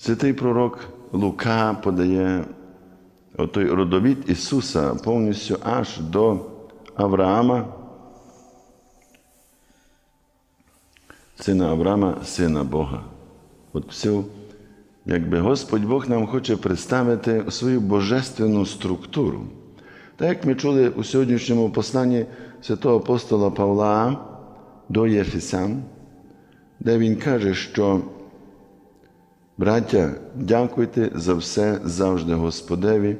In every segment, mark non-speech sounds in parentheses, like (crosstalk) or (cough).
Святий пророк Лука подає той родовід Ісуса повністю аж до Авраама, сина Авраама, сина Бога. От все, якби Господь Бог нам хоче представити свою божественну структуру. Так як ми чули у сьогоднішньому посланні святого апостола Павла до Єфесян, де він каже, що браття, дякуйте за все завжди Господеві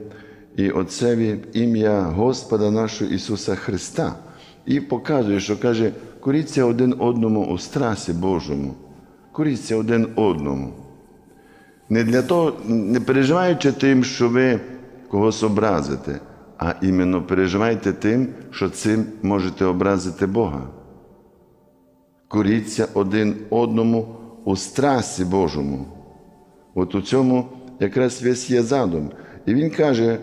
і Отцеві ім'я Господа нашого Ісуса Христа. І показує, що каже, коріться один одному у страсі Божому, коріться один одному. Не для того, не переживаючи тим, що ви когось образите, а іменно переживайте тим, що цим можете образити Бога. Коріться один одному у страсі Божому. От у цьому якраз весь є задум. І він каже,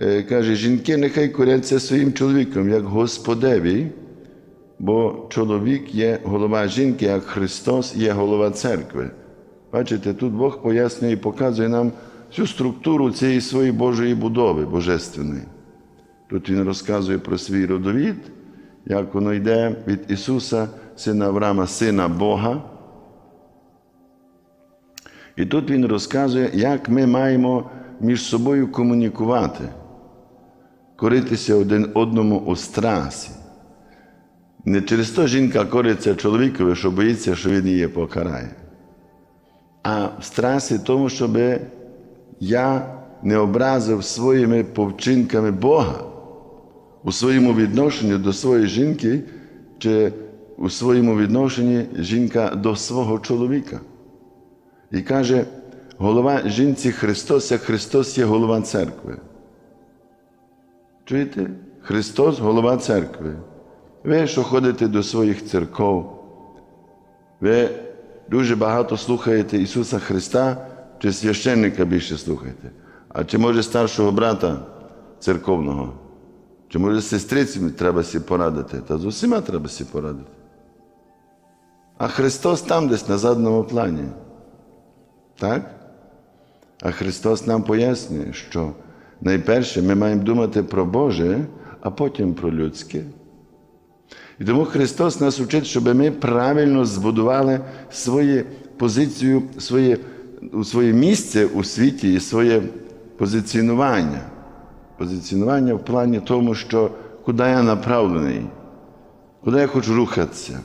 е, каже, жінки нехай коряться своїм чоловіком, як Господеві, бо чоловік є голова жінки, як Христос є голова церкви. Бачите, тут Бог пояснює і показує нам всю структуру цієї своєї Божої будови божественної. Тут Він розказує про свій родовід, як воно йде від Ісуса, сина Авраама, сина Бога. І тут Він розказує, як ми маємо між собою комунікувати, коритися один одному у страсі. Не через то жінка кориться чоловікові, що боїться, що він її покарає. А в страсі тому, щоб я не образив своїми повчинками Бога у своєму відношенні до своєї жінки, чи у своєму відношенні жінка до свого чоловіка. І каже, голова жінці Христос, як Христос є голова церкви. Чуєте? Христос голова церкви. Ви, що ходите до своїх церков, ви дуже багато слухаєте Ісуса Христа, чи священника більше слухаєте, а чи може старшого брата церковного, чи може сестрицями треба сі порадити, та з усіма треба сі порадити. А Христос там десь на задному плані. Так? А Христос нам пояснює, що найперше ми маємо думати про Боже, а потім про людське. І тому Христос нас учить, щоб ми правильно збудували свою позицію, своє, своє місце у світі і своє позиціонування. Позиціонування в плані тому, що куди я направлений, куди я хочу рухатися.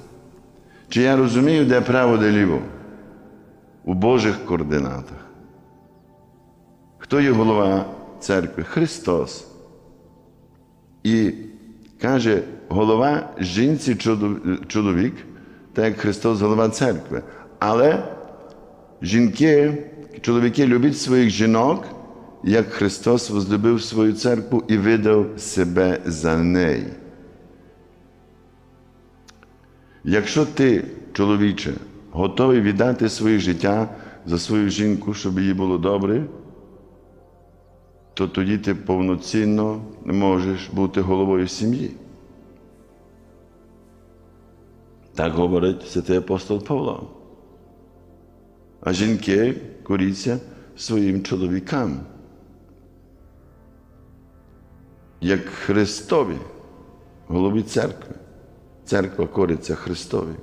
Чи я розумію, де право, де ліво? У Божих координатах. Хто є голова церкви? Христос. І каже, голова жінці чоловік, так як Христос голова церкви. Але жінки, чоловіки люблять своїх жінок, як Христос возлюбив свою церкву і видав себе за неї. Якщо ти, чоловіче, готовий віддати своє життя за свою жінку, щоб їй було добре, то тоді ти повноцінно можеш бути головою сім'ї. Так говорить святий апостол Павло. А жінки коріться своїм чоловікам. Як Христові, голові церкви. Церква кориться Христові.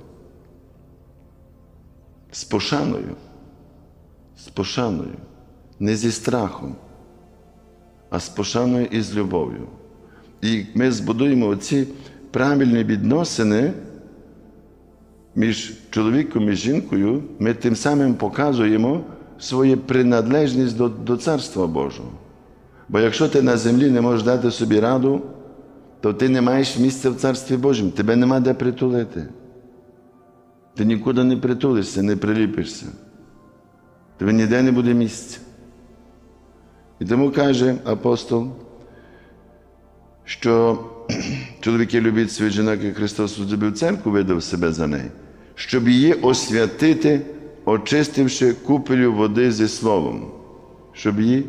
З пошаною, з пошаною, не зі страхом, а з пошаною і з любов'ю. І ми збудуємо оці правильні відносини між чоловіком і жінкою, ми тим самим показуємо свою приналежність до, до Царства Божого. Бо якщо ти на землі не можеш дати собі раду, то ти не маєш місця в Царстві Божому, тебе нема де притулити. Ти нікуди не притулишся, не приліпишся. Тобі ніде не буде місця. І тому каже апостол, що (clears throat) чоловіки люблять свою жінок, як Христос зробив церкву, видав себе за неї, щоб її освятити, очистивши купелю води зі словом, щоб її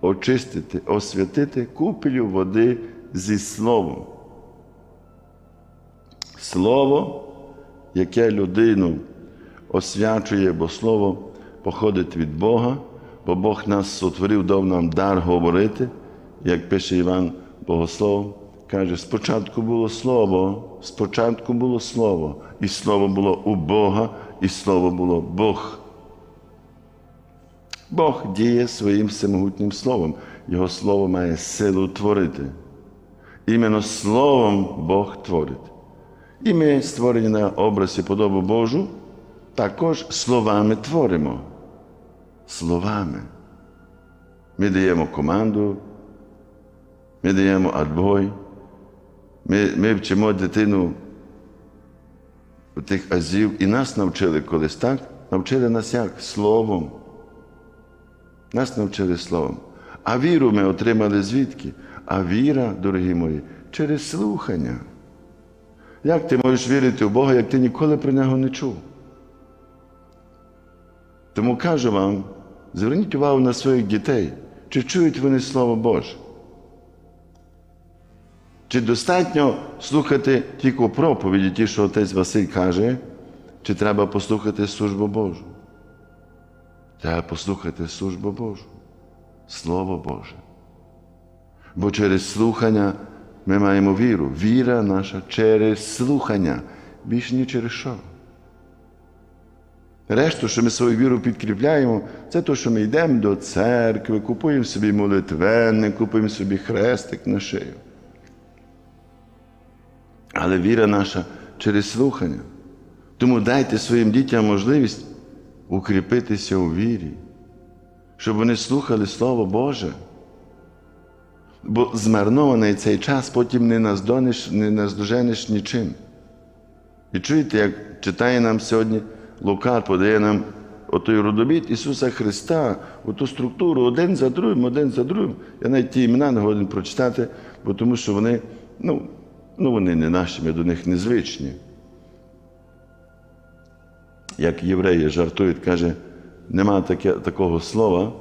очистити, освятити купелю води зі словом. Слово, яке людину освячує, бо слово походить від Бога, бо Бог нас сотворив, дав нам дар говорити, як пише Іван Богослов, каже, спочатку було Слово, спочатку було Слово, і Слово було у Бога, і Слово було Бог. Бог діє своїм всемогутнім словом. Його слово має силу творити. Іменно Словом Бог творить. І ми, створені на образ і подобу Божу, також словами творимо. Словами. Ми даємо команду, ми даємо адбой, ми, ми вчимо дитину у тих азів, і нас навчили колись так, навчили нас як? Словом. Нас навчили словом. А віру ми отримали звідки? А віра, дорогі мої, через слухання. Як ти можеш вірити в Бога, як ти ніколи про нього не чув? Тому кажу вам, зверніть увагу на своїх дітей, чи чують вони Слово Боже. Чи достатньо слухати тільки проповіді, ті, що отець Василь каже, чи треба послухати службу Божу? Треба послухати службу Божу, Слово Боже. Бо через слухання ми маємо віру. Віра наша через слухання, більш ні через що. Решту, що ми свою віру підкріпляємо, це те, що ми йдемо до церкви, купуємо собі молитвенник, купуємо собі хрестик на шию. Але віра наша через слухання. Тому дайте своїм дітям можливість укріпитися у вірі, щоб вони слухали Слово Боже. Бо змарнований цей час потім не наздонеш, не наздоженеш нічим. І чуєте, як читає нам сьогодні Лука, подає нам отой родовід Ісуса Христа, оту структуру один за другим, один за другим. Я навіть ті імена не годен прочитати, бо тому що вони, ну, ну вони не наші, ми до них незвичні. Як євреї жартують, каже, нема таке, такого слова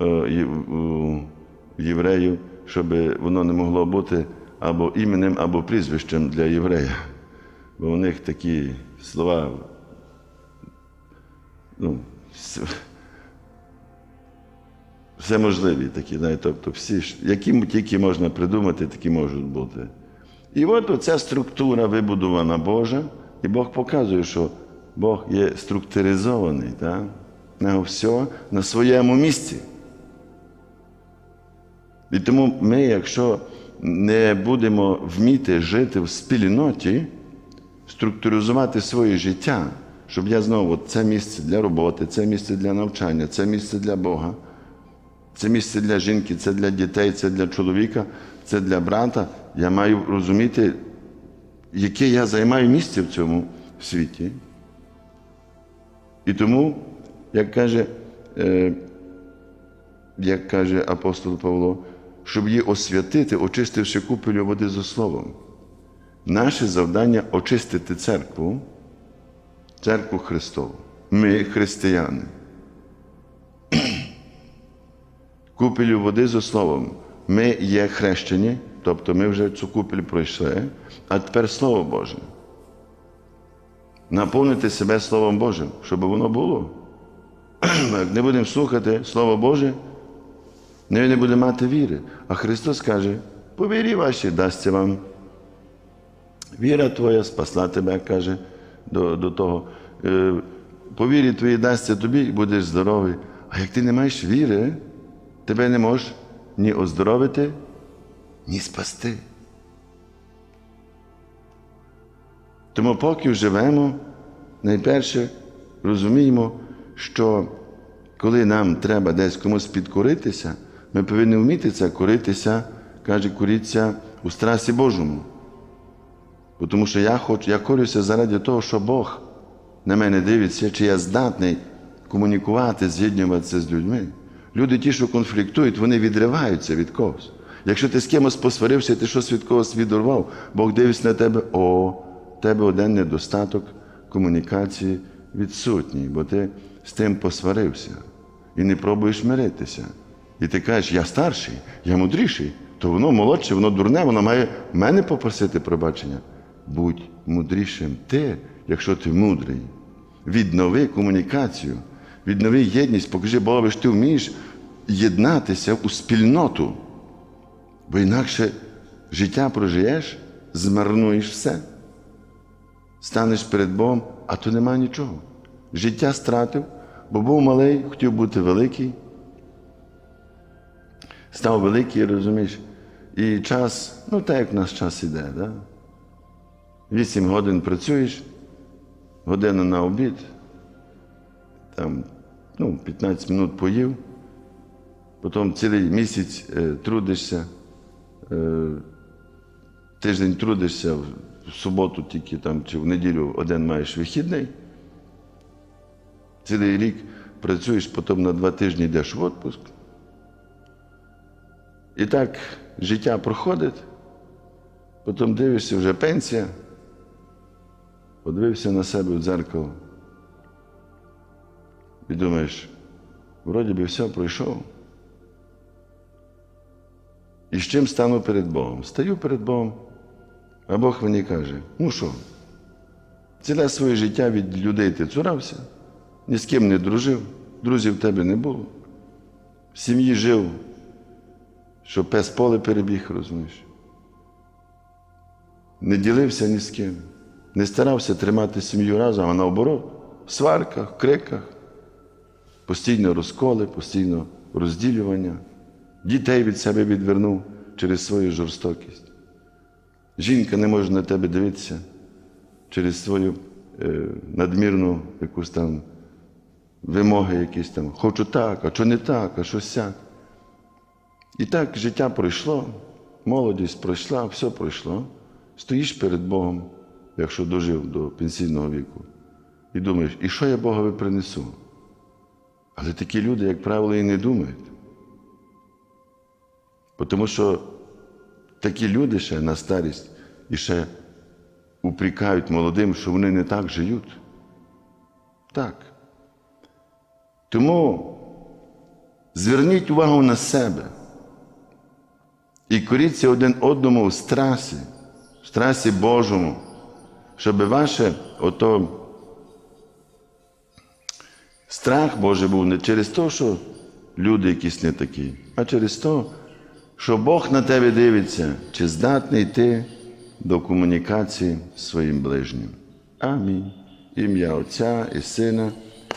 е, є- у євреїв, щоб воно не могло бути або іменем, або прізвищем для єврея. Бо у них такі слова, ну, все можливі такі, знаєте, тобто всі, які тільки можна придумати, такі можуть бути. І от оця структура вибудована Божа, і Бог показує, що Бог є структуризований, так? Нього все на своєму місці. І тому ми, якщо не будемо вміти жити в спільноті, структуризувати своє життя, щоб я знову от це місце для роботи, це місце для навчання, це місце для Бога, це місце для жінки, це для дітей, це для чоловіка, це для брата. Я маю розуміти, яке я займаю місце в цьому світі. І тому, як каже, е, як каже апостол Павло, щоб її освятити, очистивши купелю води за словом. Наше завдання очистити церкву, церкву Христову. Ми християни. (clears throat) Купелю води за словом. Ми є хрещені, тобто ми вже цю купель пройшли, а тепер Слово Боже. Наповнити себе Словом Божим, щоб воно було. Як (clears throat) не будемо слухати Слово Боже, не, буде мати віри. А Христос каже, по вірі вашій дасться вам. Віра твоя спасла тебе, каже до, до того. Е, По вірі твоїй дасться тобі і будеш здоровий. А як ти не маєш віри, тебе не можеш ні оздоровити, ні спасти. Тому поки живемо, найперше розуміємо, що коли нам треба десь комусь підкоритися, ми повинні вміти це коритися, каже, коріться у страсі Божому. Тому що я хочу, я корюся заради того, що Бог на мене дивиться, чи я здатний комунікувати, з'єднуватися з людьми. Люди, ті, що конфліктують, вони відриваються від когось. Якщо ти з кимось посварився, ти щось від когось відорвав, Бог дивиться на тебе, о, тебе один недостаток комунікації відсутній, бо ти з тим посварився і не пробуєш миритися. І ти кажеш, я старший, я мудріший, то воно молодше, воно дурне, воно має мене попросити пробачення. Будь мудрішим ти, якщо ти мудрий. Віднови комунікацію, Віднови єдність, покажи Богові, що ти вмієш єднатися у спільноту. Бо інакше життя прожиєш, змарнуєш все. Станеш перед Богом, а то нема нічого. Життя стратив, бо був малий, хотів бути великий. Став великий, розумієш. І час, ну так як в нас час іде, да? 8 годин працюєш, година на обід, там, ну, 15 минут поїв, потім цілий місяць е, трудишся, е, тиждень трудишся, в суботу тільки там, чи в неділю один маєш вихідний. Цілий рік працюєш, потім на два тижні йдеш в відпуск. І так життя проходить, потім дивишся вже пенсія, подивився на себе в дзеркало і думаєш, вроді би все пройшов. І з чим стану перед Богом? Стаю перед Богом, а Бог мені каже: ну що, ціле своє життя від людей ти цурався, ні з ким не дружив, друзів в тебе не було. В сім'ї жив, що пес поле перебіг, розумієш. Не ділився ні з ким, не старався тримати сім'ю разом, а наоборот, в сварках, в криках, постійно розколи, постійно розділювання. Дітей від себе відвернув через свою жорстокість. Жінка не може на тебе дивитися через свою е, надмірну якусь там вимоги, якісь там. Хочу так, а що не так, а що сяк. І так життя пройшло, молодість пройшла, все пройшло. Стоїш перед Богом, якщо дожив до пенсійного віку, і думаєш, і що я Богові принесу? Але такі люди, як правило, і не думають. Тому що такі люди ще на старість і ще упрікають молодим, що вони не так живуть. Так. Тому зверніть увагу на себе і коріться один одному в страсі, в страсі Божому, щоб ваше ото страх Божий був не через те, що люди якісь не такі, а через те, що Бог на тебе дивиться, чи здатний ти до комунікації з своїм ближнім. Амінь. Ім'я Отця і Сина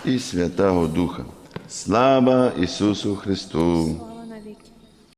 і Святого Духа. Слава Ісусу Христу!